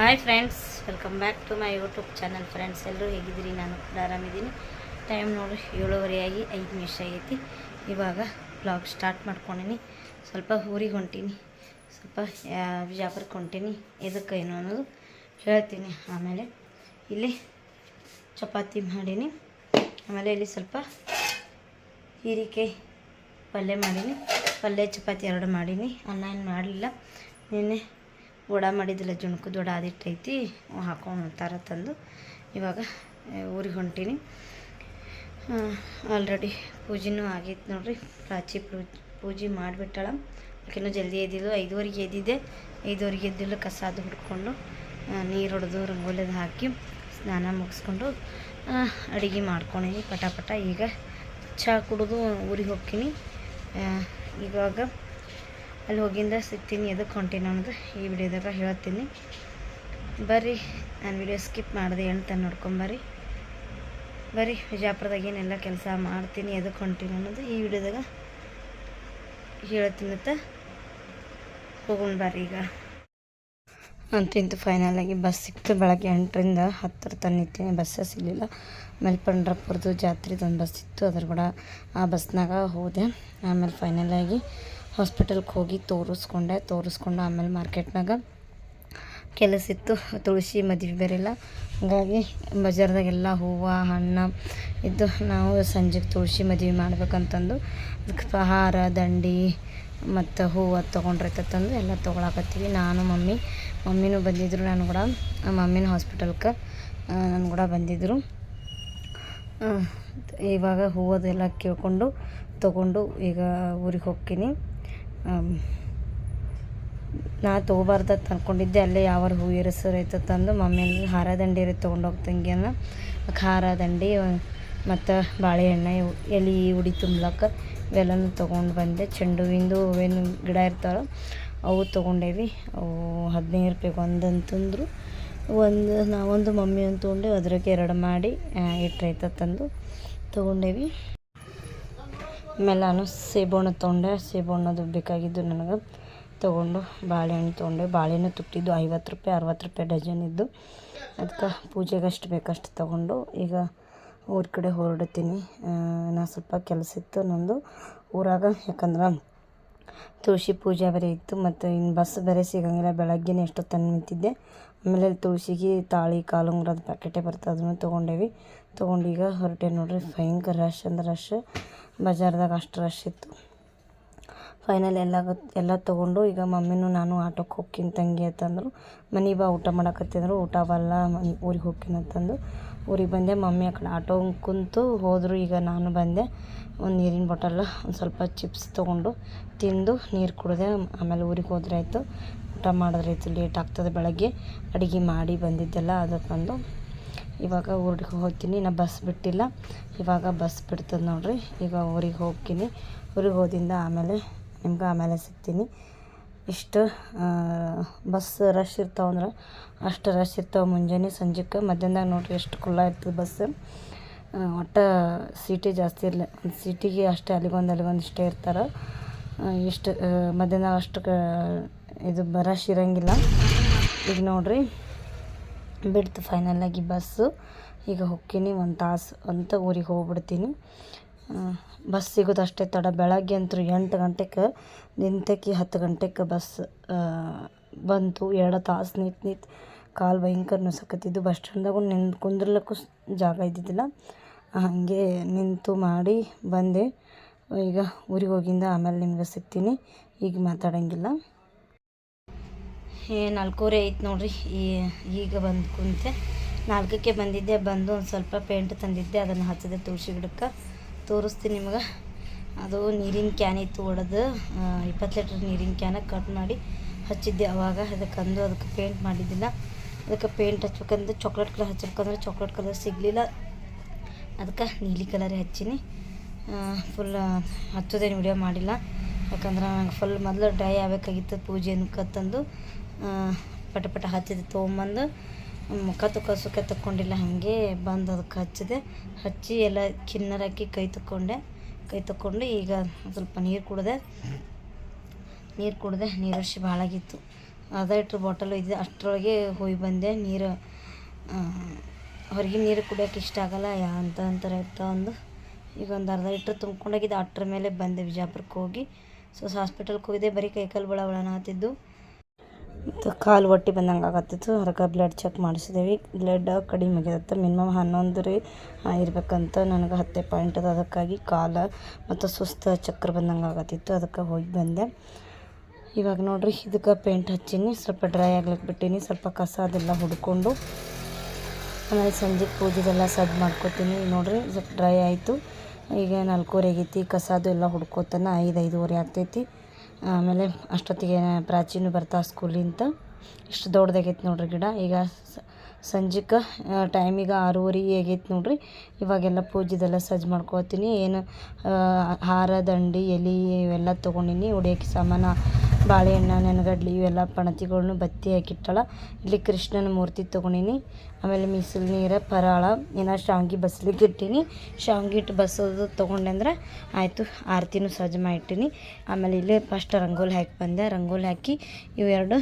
Hi friends welcome back to my YouTube channel friends ಎಲ್ಲರೂ ಹೇಗಿದ್ದೀರಿ? ನಾನು ಕೂಡ ಆರಾಮಿದ್ದೀನಿ. ಟೈಮ್ ನೋಡಿ ಏಳುವರೆ ಆಗಿ ಐದು ನಿಮಿಷ ಆಗೈತಿ. ಇವಾಗ ಬ್ಲಾಗ್ ಸ್ಟಾರ್ಟ್ ಮಾಡ್ಕೊಂಡಿನಿ. ಸ್ವಲ್ಪ ಊರಿಗೆ ಹೊಂಟೀನಿ. ಸ್ವಲ್ಪ ವಿಜಾಪುರಕ್ಕೆ ಹೊಂಟೀನಿ. ಎದಕ್ಕೆ ಏನು ಅನ್ನೋದು ಹೇಳ್ತೀನಿ. ಆಮೇಲೆ ಇಲ್ಲಿ ಚಪಾತಿ ಮಾಡೀನಿ. ಆಮೇಲೆ ಇಲ್ಲಿ ಸ್ವಲ್ಪ ಹೀರಿಕಾಯಿ ಪಲ್ಯ ಮಾಡೀನಿ. ಪಲ್ಯ, ಚಪಾತಿ ಎರಡು ಮಾಡೀನಿ. ಅನ್ನ ಏನು ಮಾಡಲಿಲ್ಲ. ನಿನ್ನೆ ವಡ ಮಾಡಿದ್ದಿಲ್ಲ ಜುಣಕದ ವಡ ಅದಿಟ್ಟೈತಿ ಹಾಕೊಂಡು ತಾರ ತಂದು ಇವಾಗ ಊರಿಗೆ ಹೊಂಟೀನಿ. ಆಲ್ರೆಡಿ ಪೂಜೆನೂ ಆಗೈತೆ ನೋಡ್ರಿ. ಪ್ರಾಚಿ ಪೂಜೆ ಮಾಡಿಬಿಟ್ಟಾಳ. ಆಕೆನೂ ಜಲ್ದಿ ಎದ್ದಿದ್ದು ಐದುವರೆಗೆ ಎದ್ದಿದ್ದೆ. ಐದುವರೆಗೆ ಎದ್ದಿಲ್ಲ ಕಸ ಅದು ಹುಡ್ಕೊಂಡು ನೀರು ಹೊಡೆದು ರಂಗೋಲಿದು ಹಾಕಿ ಸ್ನಾನ ಮುಗಿಸ್ಕೊಂಡು ಅಡುಗೆ ಮಾಡ್ಕೊಂಡೀನಿ ಪಟ ಪಟ. ಈಗ ಚಹಾ ಕುಡಿದು ಊರಿಗೆ ಹೋಗ್ತೀನಿ. ಇವಾಗ ಅಲ್ಲಿ ಹೋಗಿಂದ ಸಿಗ್ತೀನಿ ಎದಕ್ಕೆ ಹೊಂಟೀನಿ ಅನ್ನೋದು ಈ ವಿಡಿಯೋದಾಗ ಹೇಳ್ತೀನಿ. ಬರ್ರಿ, ನಾನು ವಿಡಿಯೋ ಸ್ಕಿಪ್ ಮಾಡಿದೆ ಎಂತ ನೋಡ್ಕೊಂಬರ್ರಿ ಬರ್ರಿ. ವಿಜಾಪುರದಾಗ ಏನೆಲ್ಲ ಕೆಲಸ ಮಾಡ್ತೀನಿ ಎದಕ್ಕೆ ಹೊಂಟೀನಿ ಅನ್ನೋದು ಈ ವಿಡಿಯೋದಾಗ ಹೇಳ್ತೀನಿ ಅಂತ ಹೋಗೋಣ ಬರ್ರಿ ಈಗ. ಅಂತಿಂತು ಫೈನಲಾಗಿ ಬಸ್ ಸಿಕ್ತು, ಬೆಳಗ್ಗೆ ಎಂಟರಿಂದ ಹತ್ತರ ತನಕ ನಿಂತೀನಿ ಬಸ್ಸೇ ಸಿಗಲಿಲ್ಲ. ಆಮೇಲೆ ಪಂಡ್ರಪುರದು ಜಾತ್ರೆದೊಂದು ಬಸ್ ಇತ್ತು, ಅದ್ರ ಕೂಡ ಆ ಬಸ್ನಾಗ ಹೋದೆ. ಆಮೇಲೆ ಫೈನಲ್ ಆಗಿ ಹಾಸ್ಪಿಟಲ್ಗೆ ಹೋಗಿ ತೋರಿಸ್ಕೊಂಡೆ, ತೋರಿಸ್ಕೊಂಡು ಆಮೇಲೆ ಮಾರ್ಕೆಟ್ನಾಗ ಕೆಲಸ ಇತ್ತು. ತುಳಸಿ ಮದುವೆ ಬೇರೆಲ್ಲ. ಹಾಗಾಗಿ ಬಜಾರ್ದಾಗೆಲ್ಲ ಹೂವು, ಹಣ್ಣು ಇದ್ದು ನಾವು ಸಂಜೆಗೆ ತುಳಸಿ ಮದುವೆ ಮಾಡ್ಬೇಕಂತಂದು ಅದಕ್ಕೆ ಹಾರ ದಂಡಿ ಮತ್ತು ಹೂವು ತೊಗೊಂಡ್ರೈತಂದು ಎಲ್ಲ ತೊಗೊಳಕತ್ತೀವಿ. ನಾನು, ಮಮ್ಮಿ, ಮಮ್ಮಿನೂ ಬಂದಿದ್ದರು ನಾನು ಕೂಡ. ಮಮ್ಮಿನ ಹಾಸ್ಪಿಟಲ್ಗೆ ನಾನು ಕೂಡ ಬಂದಿದ್ದರು ಇವಾಗ ಹೂವದೆಲ್ಲ ಕೇಳ್ಕೊಂಡು ತೊಗೊಂಡು ಈಗ ಊರಿಗೆ ಹೋಗ್ತೀನಿ. ನಾ ತೊಗೋಬಾರ್ದು ಅಂತ ಅನ್ಕೊಂಡಿದ್ದೆ, ಅಲ್ಲೇ ಯಾವ ಹೂ ಇರಿಸೋರು ತಂದು ಮಮ್ಮಿ ಹಾರ ದಂಡಿ ಇರೋ ತೊಗೊಂಡು ಹೋಗ್ತಂಗೆ ಅನ್ನ ಖಾರ ದಂಡಿ ಮತ್ತು ಬಾಳೆಹಣ್ಣು ಎಲೆ, ಉಡಿ ತುಂಬ್ಲಕ್ಕ ಇವೆಲ್ಲನೂ ತೊಗೊಂಡು ಬಂದೆ. ಚೆಂಡು ಹೂವಿಂದು ಹೂವಿನ ಗಿಡ ಇರ್ತಾವೆ ಅವು ತೊಗೊಂಡೇವಿ. ಅವು ಹದಿನೈದು ರೂಪಾಯಿಗೆ ಒಂದು ಅಂತಂದ್ರು ಒಂದು, ನಾವೊಂದು ಮಮ್ಮಿ ಒಂದು ತೊಗೊಂಡು ಅದ್ರಾಗೆ ಎರಡು ಮಾಡಿ ಇಟ್ಟರೈತ ತಂದು ತೊಗೊಂಡೇವಿ. ಆಮೇಲೆ ನಾನು ಸೇಬುಹಣ್ಣು ತೊಗೊಂಡೆ ಸೇಬಣ್ಣದು ಬೇಕಾಗಿದ್ದು ನನಗೆ ತೊಗೊಂಡು, ಬಾಳೆಹಣ್ಣು ತೊಗೊಂಡೆ ಬಾಳೆಹಣ್ಣು ತುಟ್ಟಿದ್ದು ಐವತ್ತು ರೂಪಾಯಿ, ಅರವತ್ತು ರೂಪಾಯಿ ಡಜನ್ ಇದ್ದು ಅದಕ್ಕೆ ಪೂಜೆಗೆ ಅಷ್ಟು ಬೇಕಷ್ಟು ತೊಗೊಂಡು ಈಗ ಊರ ಕಡೆ ಹೊರಡ್ತೀನಿ. ನಾನು ಸ್ವಲ್ಪ ಕೆಲಸ ಇತ್ತು ನಂದು ಊರಾಗ, ಯಾಕಂದ್ರೆ ತುಳಸಿ ಪೂಜೆ ಬೇರೆ ಇತ್ತು ಮತ್ತು ಇನ್ನು ಬಸ್ ಬೇರೆ ಸಿಗಂಗಿಲ್ಲ, ಬೆಳಗ್ಗೆನೇ ಎಷ್ಟೊತ್ತನ್ನು ತಂದು ನಿಂತಿದ್ದೆ. ಆಮೇಲೆ ಅಲ್ಲಿ ತುಳಸಿಗೆ ತಾಳಿ ಕಾಲುಂಗ್ರದ ಪ್ಯಾಕೆಟೇ ಬರ್ತದೆ, ಅದನ್ನು ತೊಗೊಂಡೇವಿ. ತೊಗೊಂಡು ಈಗ ಹೊರಟೆ ನೋಡ್ರಿ, ಭಯಂಕರ ರಶ್ ಅಂದ್ರೆ ರಶ್ ಬಜಾರ್ದಾಗ ಅಷ್ಟು ರಶ್ ಇತ್ತು. ಫೈನಲ್ ಎಲ್ಲ ಎಲ್ಲ ತೊಗೊಂಡು ಈಗ ಮಮ್ಮಿನೂ ನಾನು ಆಟೋಕ್ಕೆ ಹೋಗ್ತೀನಿ ತಂಗಿ ಅಂತಂದರು. ಮನೆ ಬಾ, ಊಟ ಮಾಡಕತ್ತಿದ್ರು. ಊಟ ಬಲ್ಲ ಮನೆ ಊರಿಗೆ ಹೋಗ್ತೀನಿ ಅಂತಂದು. ಊರಿಗೆ ಬಂದೆ, ಮಮ್ಮಿ ಆ ಕಡೆ ಆಟೋ ಕುಂತು ಹೋದರು. ಈಗ ನಾನು ಬಂದೆ. ಒಂದು ನೀರಿನ ಬಾಟಲ್ಲ ಒಂದು ಸ್ವಲ್ಪ ಚಿಪ್ಸ್ ತೊಗೊಂಡು ತಿಂದು ನೀರು ಕುಡಿದೆ ಆಮೇಲೆ ಊರಿಗೆ ಹೋದ್ರೆ ಆಯಿತು. ಊಟ ಮಾಡಿದ್ರೆ ಆಯಿತು ಲೇಟ್ ಆಗ್ತದೆ ಬೆಳಗ್ಗೆ. ಅಡುಗೆ ಮಾಡಿ ಬಂದಿದ್ದೆಲ್ಲ ಅದಕ್ಕಂದು ಇವಾಗ ಊರಿಗೆ ಹೋಗ್ತೀನಿ. ನಾ ಬಸ್ ಬಿಟ್ಟಿಲ್ಲ. ಇವಾಗ ಬಸ್ ಬಿಡ್ತದೆ ನೋಡಿರಿ. ಈಗ ಊರಿಗೆ ಹೋಗ್ತೀನಿ. ಊರಿಗೆ ಹೋದಿಂದ ಆಮೇಲೆ ನಿಮ್ಗೆ ಆಮೇಲೆ ಸಿಗ್ತೀನಿ. ಇಷ್ಟು ಬಸ್ ರಶ್ ಇರ್ತಾವಂದ್ರೆ ಅಷ್ಟು ರಶ್ ಇರ್ತಾವೆ ಮುಂಜಾನೆ ಸಂಜೆಗೆ ಮಧ್ಯಾಹ್ನದಾಗ ನೋಡಿರಿ ಎಷ್ಟು ಖುಲ್ಲ ಇರ್ತದೆ ಬಸ್ ಒಟ್ಟು ಸಿಟಿ ಜಾಸ್ತಿ ಇರಲಿ. ಸಿಟಿಗೆ ಅಷ್ಟೇ ಅಲ್ಲಿಗೊಂದು ಅಲ್ಲಿಗೊಂದು ಇಷ್ಟೇ ಇರ್ತಾರೆ. ಇಷ್ಟು ಮಧ್ಯಾಹ್ನ ಅಷ್ಟು ಕ ಇದು ರಶ್ ಇರೋಂಗಿಲ್ಲ. ಈಗ ನೋಡಿರಿ, ಬಿಡ್ತು ಫೈನಲಾಗಿ ಬಸ್ಸು ಈಗ ಹೋಗ್ತೀನಿ ಒಂದು ತಾಸು ಅಂತ ಊರಿಗೆ ಹೋಗ್ಬಿಡ್ತೀನಿ. ಬಸ್ ಸಿಗೋದು ಅಷ್ಟೇ ತಡ. ಬೆಳಗ್ಗೆ ಅಂತೂ ಎಂಟು ಗಂಟೆಗೆ ನಿಂತಕ್ಕೆ ಹತ್ತು ಗಂಟೆಗೆ ಬಸ್ ಬಂತು. ಎರಡು ತಾಸು ನಿಂತು ನಿಂತು ಕಾಲು ಭಯಂಕರ ನುಸಕತ್ತಿದ್ದು ಬಸ್ ಸ್ಟ್ಯಾಂಡ್ದಾಗ ನಿಂತು ಕುಂದ್ರಲಕ್ಕೂ ಜಾಗ ಇದ್ದಿದ್ದಿಲ್ಲ. ಹಾಗೆ ನಿಂತು ಮಾಡಿ ಬಂದೆ. ಈಗ ಊರಿಗೆ ಹೋಗಿಂದ ಆಮೇಲೆ ನಿಮ್ಗೆ ಸಿಗ್ತೀನಿ. ಈಗ ಮಾತಾಡೋಂಗಿಲ್ಲ. ಏ, ನಾಲ್ಕೂವರೆ ಐತೆ ನೋಡ್ರಿ. ಈಗ ಬಂದು ಕುಂತೆ. ನಾಲ್ಕಕ್ಕೆ ಬಂದಿದ್ದೆ. ಬಂದು ಒಂದು ಸ್ವಲ್ಪ ಪೇಂಟ್ ತಂದಿದ್ದೆ. ಅದನ್ನು ಹಚ್ಚಿದೆ ತುಳಸಿ ಗಿಡಕ್ಕೆ. ತೋರಿಸ್ತೀನಿ ನಿಮ್ಗೆ. ಅದು ನೀರಿನ ಕ್ಯಾನ್ ಇತ್ತು ಒಡೆದು. ಇಪ್ಪತ್ತು ಲೀಟ್ರ್ ನೀರಿನ ಕ್ಯಾನ ಕಟ್ ಮಾಡಿ ಹಚ್ಚಿದ್ದೆ ಅವಾಗ. ಅದಕ್ಕೆ ಅಂದು ಅದಕ್ಕೆ ಪೇಂಟ್ ಮಾಡಿದ್ದಿಲ್ಲ. ಅದಕ್ಕೆ ಪೇಂಟ್ ಹಚ್ಬೇಕಂದ್ರೆ ಚಾಕ್ಲೇಟ್ ಕಲರ್ ಹಚ್ಬೇಕಂದ್ರೆ ಚಾಕ್ಲೇಟ್ ಕಲರ್ ಸಿಗಲಿಲ್ಲ. ಅದಕ್ಕೆ ನೀಲಿ ಕಲರೇ ಹಚ್ಚೀನಿ. ಫುಲ್ ಹಚ್ಚೋದೇನು ವಿಡಿಯೋ ಮಾಡಿಲ್ಲ. ಯಾಕಂದ್ರೆ ನಂಗೆ ಫುಲ್ ಮೊದಲು ಡ್ರೈ ಆಗಬೇಕಾಗಿತ್ತು ಪೂಜೆ ಅನ್ಕತ್ತಂದು ಪಟ ಪಟ ಹಚ್ಚಿದೆ, ತೊಗೊಂಬಂದು. ಮುಖ ತುಕ್ಕ ಸುಖ ತಕ್ಕೊಂಡಿಲ್ಲ, ಹಾಗೆ ಬಂದು ಅದಕ್ಕೆ ಹಚ್ಚಿದೆ. ಹಚ್ಚಿ ಎಲ್ಲ ಕಿನ್ನರ್ ಹಾಕಿ ಕೈ ತಕ್ಕೊಂಡೆ ಕೈ ತಕ್ಕೊಂಡು ಈಗ ಸ್ವಲ್ಪ ನೀರು ಕುಡಿದೆ. ನೀರು ಕುಡಿದೆ, ನೀರು ಭಾಳ ಆಗಿತ್ತು ಅರ್ಧ ಲೀಟ್ರ್ ಬಾಟಲ್ ಇದೆ ಅಷ್ಟರೊಳಗೆ ಹೋಗಿ ಬಂದೆ. ನೀರು ಹೊರಗಿನ ನೀರು ಕುಡಿಯೋಕೆ ಇಷ್ಟ ಆಗಲ್ಲ, ಯಾ ಅಂತ ಅಂತಾರೆ ಇರ್ತಾವ ಒಂದು ಈಗ ಒಂದು ಅರ್ಧ ಲೀಟ್ರ್ ತುಂಬ್ಕೊಂಡೋಗಿದ್ದೆ ಅಟ್ರ ಮೇಲೆ ಬಂದೆ ಬಿಜಾಪುರಕ್ಕೆ ಹೋಗಿ. ಸೊ ಹಾಸ್ಪಿಟಲ್ಗೆ ಹೋಗಿದ್ದೆ, ಬರೀ ಕೈಕಾಲು ಬಳ ಒಳನಾತಿದ್ದು ಮತ್ತು ಕಾಲು ಹೊಟ್ಟಿ ಬಂದಂಗೆ ಆಗತ್ತಿತ್ತು. ಅದಕ್ಕೆ ಬ್ಲಡ್ ಚೆಕ್ ಮಾಡಿಸಿದೇವಿ. ಬ್ಲಡ್ ಕಡಿಮೆ ಆಗಿರುತ್ತೆ. ಮಿನಿಮಮ್ ಹನ್ನೊಂದು ರೀ ಇರಬೇಕಂತ ನನಗೆ ಹತ್ತೆ ಪಾಯಿಂಟ್ ಅದ. ಅದಕ್ಕಾಗಿ ಕಾಲು ಮತ್ತು ಸುಸ್ತು ಚಕ್ರ ಬಂದಂಗೆ ಆಗತ್ತಿತ್ತು. ಅದಕ್ಕೆ ಹೋಗಿ ಬಂದೆ. ಇವಾಗ ನೋಡ್ರಿ ಇದಕ್ಕೆ ಪೇಂಟ್ ಹಚ್ಚೀನಿ. ಸ್ವಲ್ಪ ಡ್ರೈ ಆಗ್ಲಿಕ್ಕೆ ಬಿಟ್ಟೀನಿ. ಸ್ವಲ್ಪ ಕಸ ಅದೆಲ್ಲ ಹುಡ್ಕೊಂಡು ಆಮೇಲೆ ಸಂಜೆ ಪೂಜೆಗೆಲ್ಲ ಸದ್ ಮಾಡ್ಕೊತೀನಿ. ನೋಡ್ರಿ ಸ್ವಲ್ಪ ಡ್ರೈ ಆಯಿತು. ಈಗ ನಾಲ್ಕೂವರೆ ಆಗೈತಿ ಕಸದು ಎಲ್ಲ ಹುಡ್ಕೋತನ ಐದು, ಐದೂವರೆ ಆಗ್ತೈತಿ. ಆಮೇಲೆ ಅಷ್ಟೊತ್ತಿಗೆ ಪ್ರಾಚೀನ ಬರ್ತಾ ಸ್ಕೂಲಿಂದ ಇಷ್ಟು ದೊಡ್ಡದಾಗೈತಿ ನೋಡ್ರಿ ಗಿಡ. ಈಗ ಸಂಜೆಗೆ ಟೈಮಿಗೆ ಆರೂವರೆ ಆಗೈತೆ ನೋಡಿರಿ. ಇವಾಗೆಲ್ಲ ಪೂಜೆದೆಲ್ಲ ಸಜ್ಜು ಮಾಡ್ಕೊತೀನಿ. ಏನು ಹಾರ, ದಂಡಿ, ಎಲೆ ಇವೆಲ್ಲ ತೊಗೊಂಡಿನಿ. ಉಡಿಯೋಕೆ ಸಾಮಾನು, ಬಾಳೆಹಣ್ಣು, ನೆನಗಡ್ಲಿ ಇವೆಲ್ಲ ಪಣತಿಗಳ್ನು ಬತ್ತಿ ಹಾಕಿಟ್ಟಾಳ. ಇಲ್ಲಿ ಕೃಷ್ಣನ ಮೂರ್ತಿ ತೊಗೊಂಡಿನಿ. ಆಮೇಲೆ ಮೀಸಲು ನೀರು, ಪರಾಳ, ಏನೋ ಶಾವ್ಗೆ ಬಸ್ಲಿಕ್ಕೆ ಇಟ್ಟೀನಿ. ಶಾವ್ಗಿ ಇಟ್ಟು ಬಸೋದು ತೊಗೊಂಡೆ ಅಂದ್ರೆ ಆಯಿತು, ಆರತಿನೂ ಸಜ್ಜು ಮಾಡಿಟ್ಟಿನಿ. ಆಮೇಲೆ ಇಲ್ಲಿ ಫಸ್ಟ್ ರಂಗೋಲಿ ಹಾಕಿ ಬಂದೆ. ರಂಗೋಲಿ ಹಾಕಿ ಇವೆರಡು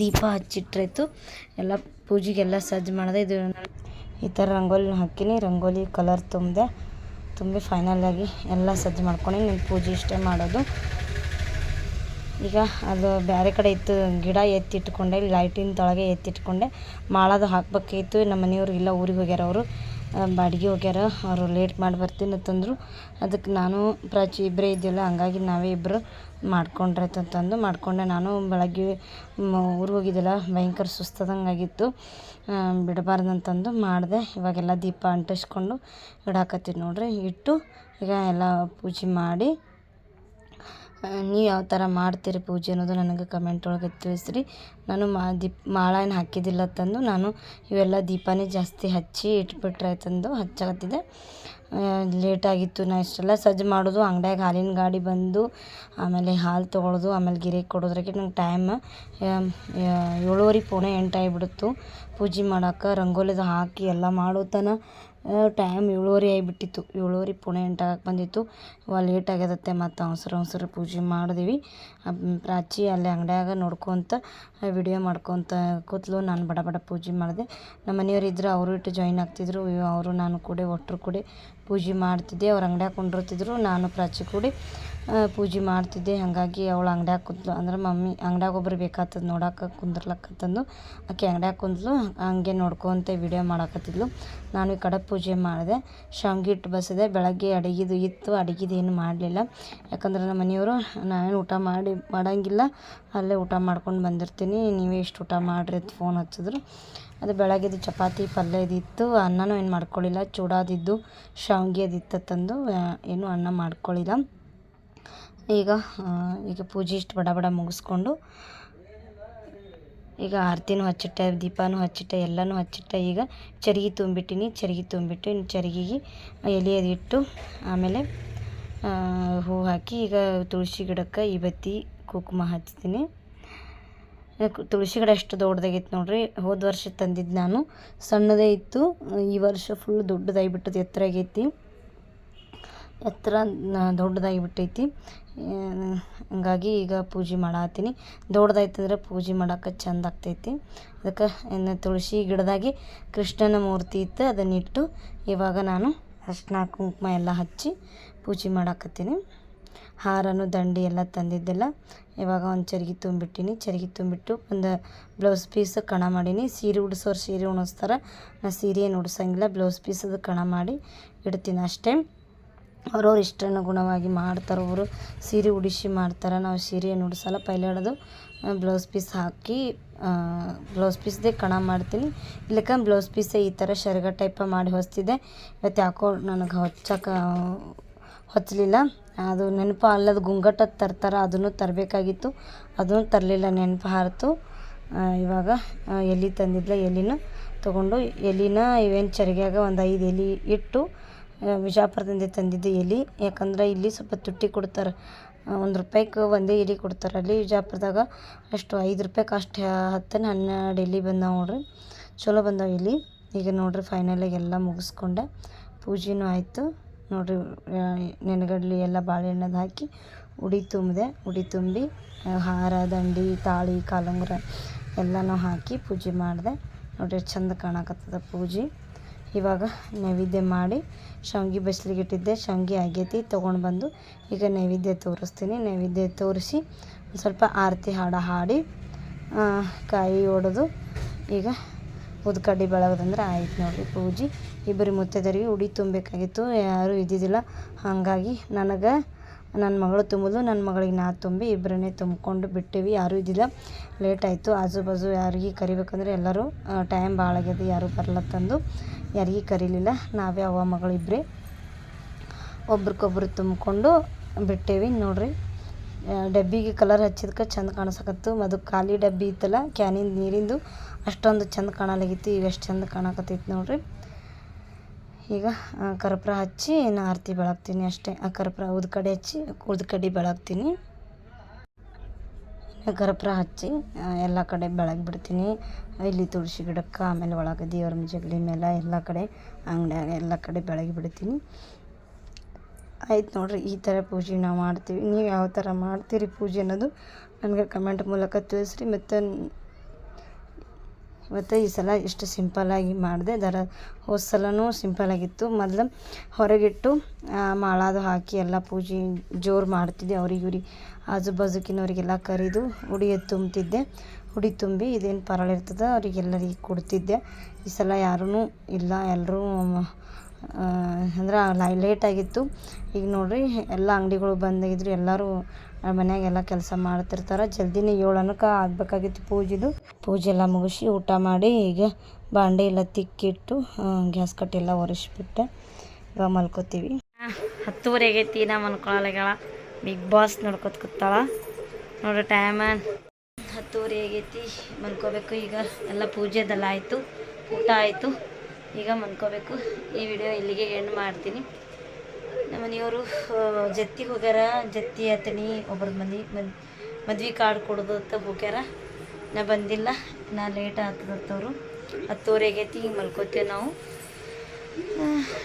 ದೀಪ ಹಚ್ಚಿಟ್ರಾಯ್ತು. ಎಲ್ಲ ಪೂಜೆಗೆಲ್ಲ ಸಜ್ಜ ಮಾಡಿದೆ, ಇದು ಈ ಥರ ರಂಗೋಲಿ ಹಾಕಿನಿ. ರಂಗೋಲಿ ಕಲರ್ ತುಂಬಿದೆ, ತುಂಬಿ ಫೈನಲ್ ಆಗಿ ಎಲ್ಲ ಸಜ್ಜು ಮಾಡ್ಕೊಂಡು ನನ್ನ ಪೂಜೆ ಇಷ್ಟೇ ಮಾಡೋದು. ಈಗ ಅದು ಬೇರೆ ಕಡೆ ಇತ್ತು, ಗಿಡ ಎತ್ತಿಟ್ಕೊಂಡೆ ಲೈಟಿನ ತೊಳಗೆ ಎತ್ತಿಟ್ಕೊಂಡೆ. ಮಾಡೋದು ಹಾಕ್ಬೇಕಿತ್ತು, ನಮ್ಮ ಮನೆಯವ್ರು ಇಲ್ಲ, ಊರಿಗೆ ಹೋಗ್ಯಾರ ಅವರು. ಬಾಡಿಗೆ ಹೋಗ್ಯಾರ, ಅವರು ಲೇಟ್ ಮಾಡಿ ಬರ್ತೀನಿ ಅಂತಂದರು. ಅದಕ್ಕೆ ನಾನು ಪ್ರಾಚಿ ಇಬ್ಬರೇ ಇದ್ದಿಲ್ಲ, ಹಂಗಾಗಿ ನಾವೇ ಇಬ್ಬರು ಮಾಡ್ಕೊಂಡ್ರಾಯ್ತು ಅಂತಂದು ಮಾಡ್ಕೊಂಡೆ. ನಾನು ಬೆಳಗ್ಗೆ ಊರು ಹೋಗಿದ್ದಿಲ್ಲ, ಭಯಂಕರ ಸುಸ್ತಾದಂಗೆ ಆಗಿತ್ತು ಬಿಡಬಾರ್ದು ಅಂತಂದು ಮಾಡಿದೆ. ಇವಾಗೆಲ್ಲ ದೀಪ ಅಂಟಿಸ್ಕೊಂಡು ಇಡಾಕತ್ತೀನಿ ನೋಡಿರಿ. ಇಟ್ಟು ಈಗ ಎಲ್ಲ ಪೂಜೆ ಮಾಡಿ ನೀವು ಯಾವ ಥರ ಮಾಡ್ತೀರಿ ಪೂಜೆ ಅನ್ನೋದು ನನಗೆ ಕಮೆಂಟ್ ಒಳಗೆ ತಿಳಿಸ್ರಿ. ನಾನು ಮಾ, ದೀಪ ಮಾಳ ಏನು ಹಾಕಿದ್ದಿಲ್ಲ ತಂದು, ನಾನು ಇವೆಲ್ಲ ದೀಪನೇ ಜಾಸ್ತಿ ಹಚ್ಚಿ ಇಟ್ಬಿಟ್ರೆ ಆಯ್ತಂದು ಹಚ್ಚಕತ್ತಿದ್ದೆ. ಲೇಟ್ ಆಗಿತ್ತು ನಾ ಇಷ್ಟೆಲ್ಲ ಸಜ್ಜು ಮಾಡೋದು, ಅಂಗಡ್ಯಾಗ ಹಾಲಿನ ಗಾಡಿ ಬಂದು, ಆಮೇಲೆ ಹಾಲು ತೊಗೊಳೋದು, ಆಮೇಲೆ ಗಿರಿಗೆ ಕೊಡೋದ್ರಾಗೆ ನಂಗೆ ಟೈಮ್ ಏಳುವರೆ ಪೋಣೆ ಎಂಟು ಆಗಿಬಿಡ್ತು. ಪೂಜೆ ಮಾಡೋಕೆ ರಂಗೋಲಿದು ಹಾಕಿ ಎಲ್ಲ ಮಾಡೋ ತನ. ಟೈಮ್ ಏಳುವರೆ ಆಗಿಬಿಟ್ಟಿತ್ತು. ಏಳುವರೆ ಪುಣೆ ಎಂಟಾಗಕ್ಕೆ ಬಂದಿತ್ತು. ವಾ ಲೇಟ್ ಆಗ್ಯದತ್ತೆ ಮತ್ತು ಅವಸರ ಅವಸರ ಪೂಜೆ ಮಾಡಿದ್ವಿ. ಪ್ರಾಚಿ ಅಲ್ಲಿ ಅಂಗಡ್ಯಾಗ ನೋಡ್ಕೊತ ವಿಡಿಯೋ ಮಾಡ್ಕೊತ ಕೂತ್ಲು. ನಾನು ಬಡ ಬಡ ಪೂಜೆ ಮಾಡಿದೆ. ನಮ್ಮ ಮನೆಯವ್ರು ಇದ್ದರು ಅವರು ಇಟ್ಟು ಜಾಯಿನ್ ಆಗ್ತಿದ್ರು. ಅವರು ನಾನು ಕೂಡ ಒಟ್ಟರು ಕೂಡಿ ಪೂಜೆ ಮಾಡ್ತಿದ್ದೆ. ಅವ್ರು ಅಂಗಡ್ಯಾಗ ಕುಂಡಿರ್ತಿದ್ರು, ನಾನು ಪ್ರಾಚಿ ಕೂಡಿ ಪೂಜೆ ಮಾಡ್ತಿದ್ದೆ. ಹಾಗಾಗಿ ಅವಳು ಅಂಗಡ್ಯಾಗ ಕುಂತ್ಲು. ಅಂದ್ರೆ ಮಮ್ಮಿ ಅಂಗಡ್ಯಾಗ ಒಬ್ರು ಬೇಕಾಗ್ತದೆ ನೋಡಕ್ಕೆ ಕುಂದ್ರಲಕ್ಕತ್ತಂದು ಆಕೆ ಅಂಗಡ್ಯಾಗ ಕುಂತ್ಲು, ಹಂಗೆ ನೋಡ್ಕೊತ ವಿಡಿಯೋ ಮಾಡಾಕತ್ತಿದ್ಲು. ನಾನು ಈ ಕಡೆ ಪೂಜೆ ಮಾಡಿದೆ. ಶಾವಿಗೆ ಇಟ್ಟು ಬಸಿದೆ. ಬೆಳಗ್ಗೆ ಅಡುಗೆದು ಇತ್ತು. ಅಡುಗೆದು ಏನು ಮಾಡಲಿಲ್ಲ. ಯಾಕಂದ್ರೆ ನಮ್ಮ ಮನೆಯವರು ನಾನೇನು ಊಟ ಮಾಡಿ, ಮಾಡಂಗಿಲ್ಲ. ಅಲ್ಲೇ ಊಟ ಮಾಡ್ಕೊಂಡು ಬಂದಿರ್ತೀನಿ. ನೀವೇ ಇಷ್ಟು ಊಟ ಮಾಡಿರಿ ಅಂತ ಫೋನ್ ಹಚ್ಚಿದ್ರು. ಅದು ಬೆಳಗ್ಗೆದು ಚಪಾತಿ, ಪಲ್ಯ ಇದಿತ್ತು. ಅನ್ನನೂ ಏನು ಮಾಡ್ಕೊಳ್ಳಿಲ್ಲ ಚೂಡಾದಿದ್ದು ಶಾವ್ಗೆ ಅದಿತ್ತು ತಂದು ಏನು ಅನ್ನ ಮಾಡ್ಕೊಳ್ಳಿಲ್ಲ ಈಗ ಈಗ ಪೂಜೆ ಇಷ್ಟು ಬಡ ಬಡ ಮುಗಿಸ್ಕೊಂಡು, ಈಗ ಆರತಿನೂ ಹಚ್ಚಿಟ್ಟೆ, ದೀಪನೂ ಹಚ್ಚಿಟ್ಟೆ, ಎಲ್ಲನೂ ಹಚ್ಚಿಟ್ಟೆ. ಈಗ ಚರಿಗೆ ತುಂಬಿಟ್ಟಿನಿ, ಚರಿಗೆ ತುಂಬಿಟ್ಟು ಇನ್ನು ಚರಿಗೆಗೆ ಎಲೆ ಅದು ಇಟ್ಟು ಆಮೇಲೆ ಹೂ ಹಾಕಿ ಈಗ ತುಳಸಿ ಗಿಡಕ್ಕೆ, ಈ ಬತ್ತಿ, ಕುಂಕುಮ ಹಚ್ತೀನಿ. ತುಳಸಿ ಗಿಡ ಎಷ್ಟು ದೊಡ್ಡದಾಗಿತ್ತು ನೋಡ್ರಿ. ಹೋದ ವರ್ಷ ತಂದಿದ್ದು ನಾನು. ಸಣ್ಣದೇ ಇತ್ತು. ಈ ವರ್ಷ ಫುಲ್ ದೊಡ್ಡದಾಗಿಬಿಟ್ಟದು ಎತ್ತರ ಆಗೈತಿ. ಎತ್ತರ ದೊಡ್ಡದಾಗಿಬಿಟ್ಟೈತಿ. ದೊಡ್ಡದಾಗಿ ಬಿಟ್ಟೈತಿ ಹಂಗಾಗಿ ಈಗ ಪೂಜೆ ಮಾಡತ್ತೀನಿ. ದೊಡ್ಡದಾಯ್ತಂದ್ರೆ ಪೂಜೆ ಮಾಡೋಕೆ ಚಂದ ಆಗ್ತೈತಿ. ಅದಕ್ಕೆ ಇನ್ನು ತುಳಸಿ ಗಿಡದಾಗಿ ಕೃಷ್ಣನ ಮೂರ್ತಿ ಇತ್ತು, ಅದನ್ನಿಟ್ಟು ಇವಾಗ ನಾನು ಅರ್ಶಿನ ಕುಂಕುಮ ಎಲ್ಲ ಹಚ್ಚಿ ಪೂಜೆ ಮಾಡಾಕತ್ತೀನಿ. ಹಾರನು ದಂಡಿ ಎಲ್ಲ ತಂದಿದ್ದೆಲ್ಲ. ಇವಾಗ ಒಂದು ಚರಿಗೆ ತುಂಬಿಟ್ಟಿನಿ. ಚರಿಗೆ ತುಂಬಿಟ್ಟು ಒಂದು ಬ್ಲೌಸ್ ಪೀಸ್ ಕಣ ಮಾಡೀನಿ. ಸೀರೆ ಉಡಿಸೋರು ಸೀರೆ ಉಣಿಸ್ತಾರೆ. ನಾ ಸೀರೆ ಏನು ಉಡ್ಸಂಗಿಲ್ಲ ಬ್ಲೌಸ್ ಪೀಸದು ಕಣ ಮಾಡಿ ಇಡ್ತೀನಿ ಅಷ್ಟೇ. ಅವ್ರವ್ರ ಇಷ್ಟಾನುಗುಣವಾಗಿ ಮಾಡ್ತಾರೆ ಅವರು. ಸೀರೆ ಉಡಿಸಿ ಮಾಡ್ತಾರೆ. ನಾವು ಸೀರೆ ಏನು ಉಡ್ಸಲ್ಲ. ಪೈಲೆ ಹಿಡಿದು ಬ್ಲೌಸ್ ಪೀಸ್ ಹಾಕಿ ಬ್ಲೌಸ್ ಪೀಸ್ದೇ ಕಣ ಮಾಡ್ತೀನಿ. ಇಲ್ಲಕ್ಕ ಬ್ಲೌಸ್ ಪೀಸೇ ಈ ಥರ ಶರ್ಗ ಟೈಪ ಮಾಡಿ ಹೊಸ್ತಿದ್ದೆ ಇವತ್ತು ಯಾಕೋ ನನಗೆ ಹೊಚ್ಚಕ್ಕೆ ಹೊಚ್ಚಲಿಲ್ಲ ಅದು ನೆನಪು ಅಲ್ಲದ ಗುಂಗಟ ತರ್ತಾರೆ, ಅದನ್ನು ತರಬೇಕಾಗಿತ್ತು. ಅದನ್ನು ತರಲಿಲ್ಲ ನೆನಪು ಹಾರಿತು ಇವಾಗ ಎಲೆ ತಂದಿದ್ಲ, ಎಲೆನ ತೊಗೊಂಡು, ಎಲೆನ ಇವೇನು ಚರಿಗೆಯಾಗ ಒಂದು ಐದು ಎಲೆ ಇಟ್ಟು ವಿಜಾಪುರದಿಂದ ತಂದಿದ್ದು ತಂದಿದ್ದೆ ಎಲೆ. ಯಾಕಂದ್ರೆ ಇಲ್ಲಿ ಸ್ವಲ್ಪ ತುಟ್ಟಿ ಕೊಡ್ತಾರೆ. ಒಂದು ರೂಪಾಯಿಗೆ ಒಂದೇ ಎಲೆ ಕೊಡ್ತಾರೆ. ಅಲ್ಲಿ ವಿಜಾಪುರದಾಗ ಅಷ್ಟು ಐದು ರೂಪಾಯಿಗೆ ಅಷ್ಟು ಹತ್ತನ ಹನ್ನೆರಡು ಎಲೆ ಬಂದಾವೆ ನೋಡ್ರಿ. ಚಲೋ ಬಂದಾವೆ ಎಲೆ. ಈಗ ನೋಡ್ರಿ ಫೈನಲಾಗಿ ಎಲ್ಲ ಮುಗಿಸ್ಕೊಂಡೆ. ಪೂಜೆನೂ ಆಯಿತು. ನೋಡ್ರಿ ನೆನೆಗಡಲೆ ಎಲ್ಲ ಬಾಳೆಹಣ್ಣದು ಹಾಕಿ ಉಡಿ ತುಂಬಿದೆ, ಉಡಿ ತುಂಬಿ ಹಾರ, ದಂಡಿ, ತಾಳಿ, ಕಾಲುಂಗುರ ಎಲ್ಲನೂ ಹಾಕಿ ಪೂಜೆ ಮಾಡಿದೆ. ನೋಡ್ರಿ ಚಂದ ಕಾಣಕತ್ತದ ಪೂಜೆ. ಇವಾಗ ನೈವೇದ್ಯ ಮಾಡಿ ಶಾವ್ಗೆ ಬಸ್ಲಿಗೆ ಇಟ್ಟಿದ್ದೆ, ಶಾವ್ಗೆ ಆಗೈತಿ, ತೊಗೊಂಡು ಬಂದು ಈಗ ನೈವೇದ್ಯ ತೋರಿಸ್ತೀನಿ. ನೈವೇದ್ಯ ತೋರಿಸಿ ಸ್ವಲ್ಪ ಆರತಿ ಹಾಡು ಹಾಡಿ ಕಾಯಿ ಒಡೆದು ಈಗ ಉದ್ಕಡ್ಡಿ ಬೆಳಗೋದಂದ್ರೆ ಆಯ್ತು ನೋಡಿರಿ ಪೂಜೆ. ಇಬ್ಬರು ಮುತ್ತೈದೆಯರಿಗೆ ಉಡಿ ತುಂಬಬೇಕಾಗಿತ್ತು. ಯಾರೂ ಇದ್ದಿದ್ದಿಲ್ಲ. ಹಾಗಾಗಿ ನನಗೆ ನನ್ನ ಮಗಳು ತುಂಬೋದು ನನ್ನ ಮಗಳಿಗೆ ನಾ ತುಂಬಿ ಇಬ್ಬರನ್ನೇ ತುಂಬಿಕೊಂಡು ಬಿಟ್ಟಿವಿ. ಯಾರೂ ಇದ್ದಿಲ್ಲ. ಲೇಟ್ ಆಯಿತು. ಆಜು ಬಾಜು ಯಾರಿಗೆ ಕರಿಬೇಕಂದ್ರೆ ಎಲ್ಲರೂ ಟೈಮ್ ಭಾಳ ಆಗ್ಯದ. ಯಾರೂ ಬರ್ಲತ್ತಂದು ಯಾರಿಗೆ ಕರೀಲಿಲ್ಲ. ನಾವೇ ಅವ್ವ, ಮಗಳು ಇಬ್ಬರೇ ಒಬ್ರಿಗೊಬ್ರು ತುಂಬಿಕೊಂಡು ಬಿಟ್ಟೇವಿ. ನೋಡ್ರಿ ಡಬ್ಬಿಗೆ ಕಲರ್ ಹಚ್ಚಿದ್ಕೆ ಚಂದ ಕಾಣಿಸಕತ್ತು. ಅದು ಖಾಲಿ ಡಬ್ಬಿ ಇತ್ತಲ್ಲ, ಕ್ಯಾನಿಂದು ನೀರಿಂದು ಅಷ್ಟೊಂದು ಚಂದ ಕಾಣಲಾಗಿತ್ತು ಈಗ ಎಷ್ಟು ಚಂದ ಕಾಣಕತ್ತೈತಿ ನೋಡ್ರಿ. ಈಗ ಕರ್ಪೂರ ಹಚ್ಚಿ ನಾ ಆರತಿ ಬೆಳಗ್ತೀನಿ ಅಷ್ಟೇ. ಆ, ಕರ್ಪೂರ ಉದ್ಕಡೆ ಹಚ್ಚಿ ಉದ್ಕಡ್ಡಿ ಬೆಳಗ್ತೀನಿ. ಕರ್ಪೂರ ಹಚ್ಚಿ ಎಲ್ಲ ಕಡೆ ಬೆಳಗ್ಗೆ ಬಿಡ್ತೀನಿ. ಇಲ್ಲಿ ತುಳಸಿ ಗಿಡಕ್ಕೆ, ಆಮೇಲೆ ಒಳಗೆ ದೇವ್ರ ಜಗಲಿ ಮೇಲೆ ಎಲ್ಲ ಕಡೆ, ಅಂಗಡಿಯಾಗ ಎಲ್ಲ ಕಡೆ ಬೆಳಗ್ಗೆ ಬಿಡ್ತೀನಿ. ಆಯ್ತು ನೋಡಿರಿ, ಈ ಥರ ಪೂಜೆ ನಾವು ಮಾಡ್ತೀವಿ. ನೀವು ಯಾವ ಥರ ಮಾಡ್ತೀರಿ ಪೂಜೆ ಅನ್ನೋದು ನನಗೆ ಕಮೆಂಟ್ ಮೂಲಕ ತಿಳಿಸ್ರಿ. ಮತ್ತು ಇವತ್ತು ಈ ಸಲ ಇಷ್ಟು ಸಿಂಪಲ್ಲಾಗಿ ಮಾಡಿದೆ. ದರ ಹೋದ ಸಲವೂ ಸಿಂಪಲ್ಲಾಗಿತ್ತು ಮೊದಲು ಹೊರಗಿಟ್ಟು ಮಾಳಾದು ಹಾಕಿ ಎಲ್ಲ ಪೂಜೆ ಜೋರು ಮಾಡ್ತಿದ್ದೆ. ಅವ್ರಿಗೆ, ಇವ್ರಿಗೆ, ಆಜು ಬಾಜುಕಿನವರಿಗೆಲ್ಲ ಕರೆದು ಉಡಿ ತುಂಬ್ತಿದ್ದೆ. ಉಡಿ ತುಂಬಿ ಇದೇನು ಪರಳ ಇರ್ತದೆ, ಅವರಿಗೆಲ್ಲರಿಗೆ ಕೊಡ್ತಿದ್ದೆ. ಈ ಸಲ ಯಾರೂ ಇಲ್ಲ. ಎಲ್ಲರೂ ಅಂದ್ರೆ ಲೈ ಲೇಟಾಗಿತ್ತು ಈಗ ನೋಡಿರಿ, ಎಲ್ಲ ಅಂಗಡಿಗಳು ಬಂದಾಗಿದ್ರು ಎಲ್ಲರೂ ಮನ್ಯಾಗೆಲ್ಲ ಕೆಲಸ ಮಾಡ್ತಿರ್ತಾರೆ. ಜಲ್ದಿನೇ ಏಳು ಆಗಬೇಕಾಗಿತ್ತು ಪೂಜೆದು. ಪೂಜೆ ಎಲ್ಲ ಮುಗಿಸಿ ಊಟ ಮಾಡಿ ಈಗ ಬಾಂಡೆ ಎಲ್ಲ ತಿಕ್ಕಿಟ್ಟು ಗ್ಯಾಸ್ ಕಟ್ಟೆಲ್ಲ ಒರೆಸಿಬಿಟ್ಟೆ. ಇವಾಗ ಮಲ್ಕೋತೀವಿ. ಹತ್ತುವರೆ ಆಗೈತಿ ನಾ ಮನ್ಕೊಳಲ್ಲ ಬಿಗ್ ಬಾಸ್ ನೋಡ್ಕೊತ ಕೂತಾಳ. ನೋಡ್ರಿ ಟೈಮ್ ಹತ್ತುವರೆ ಆಗೈತಿ, ಮಲ್ಕೋಬೇಕು ಈಗ. ಎಲ್ಲ ಪೂಜೆದೆಲ್ಲ ಆಯಿತು, ಊಟ ಆಯಿತು. ಈಗ ಮಲ್ಕೋಬೇಕು ಈ ವಿಡಿಯೋ ಇಲ್ಲಿಗೆ ಎಂಡ್ ಮಾಡ್ತೀನಿ. ನಮ್ಮ ಮನೆಯವರು ಜತ್ತಿಗೆ ಹೋಗ್ಯಾರ. ಜತ್ತಿ ಅತಣಿ ಒಬ್ರದ್ದು ಮನೆ ಮದ್ ಮದ್ವೆ ಕಾರ್ಡ್ ಕೊಡೋದು ಅಂತ ಹೋಗ್ಯಾರ. ನಾ ಬಂದಿಲ್ಲ. ನಾ ಲೇಟ್ ಆಗ್ತದತ್ತವರು ಹತ್ತುವರೆ ಆಗೈತಿ ಹಿಂಗೆ ಮಲ್ಕೋತೇವೆ ನಾವು.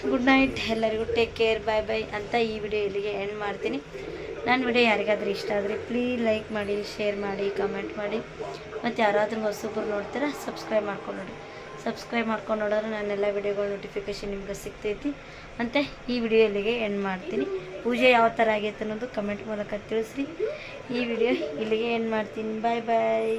ಗುಡ್ ನೈಟ್ ಎಲ್ಲರಿಗೂ ಟೇಕ್ ಕೇರ್ ಬಾಯ್ ಬಾಯ್ ಅಂತ ಈ ವಿಡಿಯೋ ಇಲ್ಲಿಗೆ ಎಂಡ್ ಮಾಡ್ತೀನಿ. ನನ್ನ ವಿಡಿಯೋ ಯಾರಿಗಾದ್ರೂ ಇಷ್ಟ ಆದರೆ ಪ್ಲೀಸ್ ಲೈಕ್ ಮಾಡಿ ಶೇರ್ ಮಾಡಿ ಕಮೆಂಟ್ ಮಾಡಿ. ಮತ್ತು ಯಾರಾದರೂ ಹೊಸಬ್ರು ನೋಡ್ತೀರಾ ಸಬ್ಸ್ಕ್ರೈಬ್ ಮಾಡ್ಕೊಂಡು ನೋಡಿ. ಸಬ್ಸ್ಕ್ರೈಬ್ ಮಾಡ್ಕೊಂಡು ನೋಡಿದ್ರೆ ನಾನೆಲ್ಲ ವಿಡಿಯೋಗಳ ನೋಟಿಫಿಕೇಷನ್ ನಿಮ್ಗೆ ಸಿಗ್ತೈತಿ. ಮತ್ತು ಈ ವಿಡಿಯೋ ಇಲ್ಲಿಗೆ ಎಂಡ್ ಮಾಡ್ತೀನಿ. ಪೂಜೆ ಯಾವ ಥರ ಆಗೈತೆ ಅನ್ನೋದು ಕಮೆಂಟ್ ಮೂಲಕ ತಿಳಿಸ್ರಿ. ಈ ವಿಡಿಯೋ ಇಲ್ಲಿಗೆ ಎಂಡ್ ಮಾಡ್ತೀನಿ. ಬಾಯ್ ಬಾಯ್